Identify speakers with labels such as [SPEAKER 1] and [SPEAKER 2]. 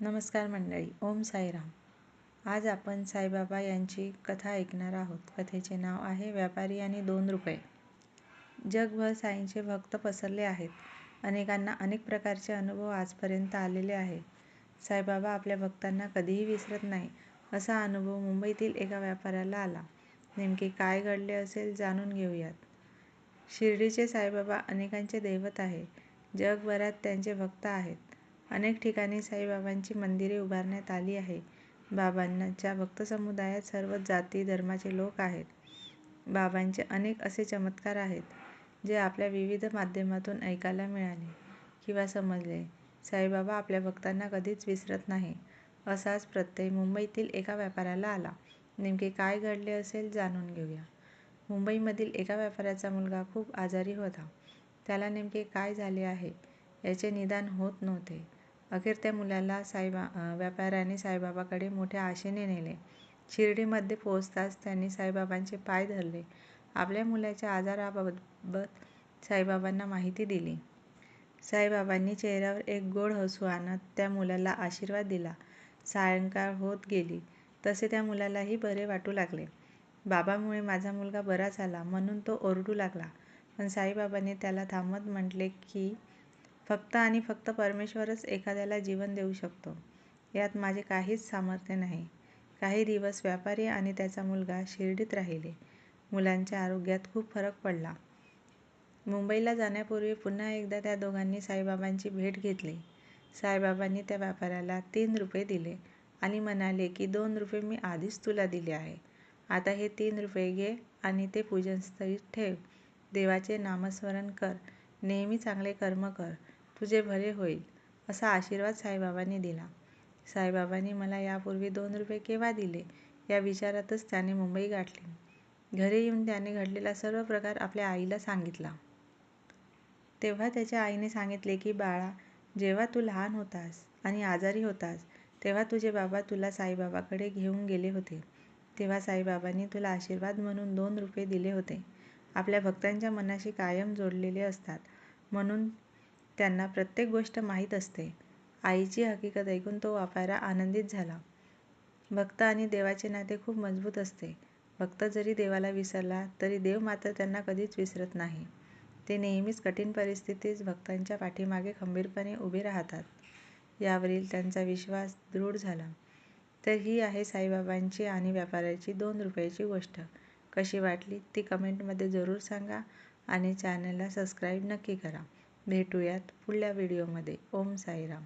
[SPEAKER 1] नमस्कार मंडळी ओम साईराम. आज आपण साईबाबा यांची कथा ऐकणार आहोत. कथेचे नाव आहे व्यापारी आणि दोन रुपये. जगभर साईंचे भक्त पसरले आहेत. अनेकांना अनेक प्रकारचे अनुभव आजपर्यंत आलेले आहेत साईबाबा आपल्या भक्तांना कधीही विसरत नाही असा अनुभव मुंबईतील एका व्यापाऱ्याला आला. नेमके काय घडले असेल जाणून घेऊयात. शिर्डीचे साईबाबा अनेकांचे दैवत आहे जगभरात त्यांचे भक्त आहेत. अनेक ठिकाणी साईबाबांची मंदिरे उभारण्यात आली आहे. बाबांच्या भक्तसमुदायात सर्वच जाती धर्माचे लोक आहेत. बाबांचे अनेक असे चमत्कार आहेत, जे आपल्या विविध माध्यमातून ऐकायला मिळाले किंवा समजले. साईबाबा आपल्या भक्तांना कधीच विसरत नाही, असाच प्रत्यय मुंबईतील एका व्यापाऱ्याला आला. नेमके काय घडले असेल जाणून घेऊया. मुंबईमधील एका व्यापाऱ्याचा मुलगा खूप आजारी होता. त्याला नेमके काय झाले आहे, याचे निदान होत नव्हते. अखेर त्या मुलाला साईबा व्यापाऱ्याने साईबाबाकडे मोठ्या आशेने नेले. शिर्डीमध्ये पोहोचताच त्यांनी साईबाबांचे पाय धरले. आपल्या मुलाच्या आजाराबाबत साईबाबांना माहिती दिली. साईबाबांनी चेहऱ्यावर एक गोड हसू आणत त्या मुलाला आशीर्वाद दिला. सायंकाळ होत गेली तसे त्या मुलालाही बरे वाटू लागले. बाबामुळे माझा मुलगा बरा झाला म्हणून तो ओरडू लागला. पण साईबाबांनी त्याला थांबत म्हटले की, फक्त आणि फक्त परमेश्वरच एखाद्याला जीवन देऊ शकतो. यात माझे काहीच सामर्थ्य नाही. काही दिवस व्यापारी आणि त्याचा मुलगा शिर्डीत राहिले. मुलांच्या आरोग्यात खूप फरक पडला. मुंबईला जाण्यापूर्वी पुन्हा एकदा त्या दोघांनी साईबाबांची भेट घेतली. साईबाबांनी त्या व्यापाऱ्याला तीन रुपये दिले आणि म्हणाले की दोन रुपये मी आधीच तुला दिले आहे. आता हे तीन रुपये घे आणि ते पूजनस्थळी ठेव. देवाचे नामस्मरण कर, नेहमी चांगले कर्म कर, तुझे भले होईल, असा आशीर्वाद साईबाबांनी दिला. साईबाबांनी मला यापूर्वी दोन रुपये केव्हा दिले, या विचारातच त्याने मुंबई गाठली. घरी येऊन त्याने घडलेला सर्व प्रकार आपल्या आईला सांगितला. तेव्हा त्याच्या आईने सांगितले की बाळा, जेव्हा तू लहान होतास आणि आजारी होतास, तेव्हा तुझे बाबा तुला साईबाबांकडे घेऊन गेले होते. तेव्हा साईबाबांनी तुला आशीर्वाद म्हणून दोन रुपये दिले होते. आपल्या भक्तांच्या मनाशी कायम जोडलेले असतात, म्हणून त्यांना प्रत्येक गोष्ट माहीत असते. आईची हकीकत ऐकून तो वापायला आनंदित झाला. भक्त आणि देवाचे नाते खूप मजबूत असते. भक्त जरी देवाला विसरला तरी देव मात्र त्यांना कधीच विसरत नाही. ते नेहमीच कठीण परिस्थितीत भक्तांच्या पाठीमागे खंबीरपणे उभे राहतात. यावरील त्यांचा विश्वास दृढ झाला. तर ही आहे साईबाबांची आणि व्यापाऱ्याची दोन रुपयाची गोष्ट. कशी वाटली ती कमेंटमध्ये जरूर सांगा आणि चॅनलला सबस्क्राईब नक्की करा. भेटूयात पुढल्या व्हिडिओमध्ये. ओम साईराम